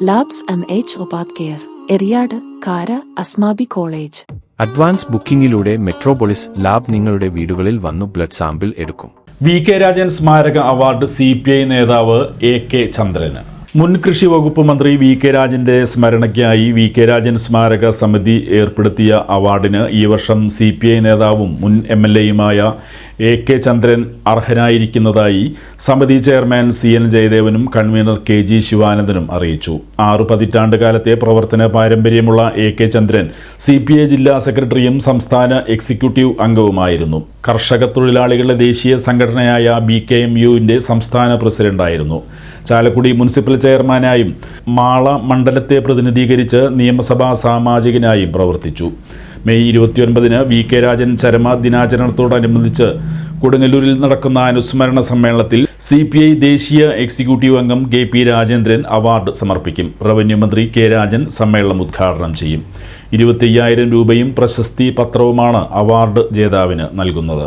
Labs M H ഉപാധ്യർ care Eriyad Kara Asmabi college advance ബുക്കിംഗിലൂടെ Metropolis lab നിങ്ങളുടെ വീടുകളിൽ വന്നു blood sample എടുക്കും. V K Rajan സ്മാരക അവാർഡ് സി പി ഐ നേതാവ് A K ചന്ദ്രന് മുൻ കൃഷി വകുപ്പ് മന്ത്രി വി കെ രാജന്റെ സ്മരണയ്ക്കായി വി കെ രാജൻ സ്മാരക സമിതി ഏർപ്പെടുത്തിയ അവാർഡിന് ഈ വർഷം സി പി ഐ നേതാവും മുൻ എം എൽ എയുമായ എ കെ ചന്ദ്രൻ അർഹനായിരിക്കുന്നതായി സമിതി ചെയർമാൻ സി എൻ ജയദേവനും കൺവീനർ കെ ജി ശിവാനന്ദനും അറിയിച്ചു. ആറു പതിറ്റാണ്ട് കാലത്തെ പ്രവർത്തന പാരമ്പര്യമുള്ള A K Chandran C P I ജില്ലാ സെക്രട്ടറിയും സംസ്ഥാന എക്സിക്യൂട്ടീവ് അംഗവുമായിരുന്നു. കർഷക തൊഴിലാളികളുടെ ദേശീയ സംഘടനയായ ബി കെ എം യുവിന്റെ സംസ്ഥാന പ്രസിഡന്റായിരുന്നു. ചാലക്കുടി മുനിസിപ്പൽ ചെയർമാനായും മാള മണ്ഡലത്തെ പ്രതിനിധീകരിച്ച് നിയമസഭാ സാമാജികനായും പ്രവർത്തിച്ചു. മെയ് ഇരുപത്തിയൊൻപതിന് വി കെ രാജൻ ചരമ ദിനാചരണത്തോടനുബന്ധിച്ച് കൊടുങ്ങല്ലൂരിൽ നടക്കുന്ന അനുസ്മരണ സമ്മേളനത്തിൽ സി പി ഐ ദേശീയ എക്സിക്യൂട്ടീവ് അംഗം കെ പി രാജേന്ദ്രൻ അവാർഡ് സമർപ്പിക്കും. റവന്യൂ മന്ത്രി കെ രാജൻ സമ്മേളനം ഉദ്ഘാടനം ചെയ്യും. ഇരുപത്തയ്യായിരം രൂപയും പ്രശസ്തി പത്രവുമാണ് അവാർഡ് ജേതാവിന് നൽകുന്നത്.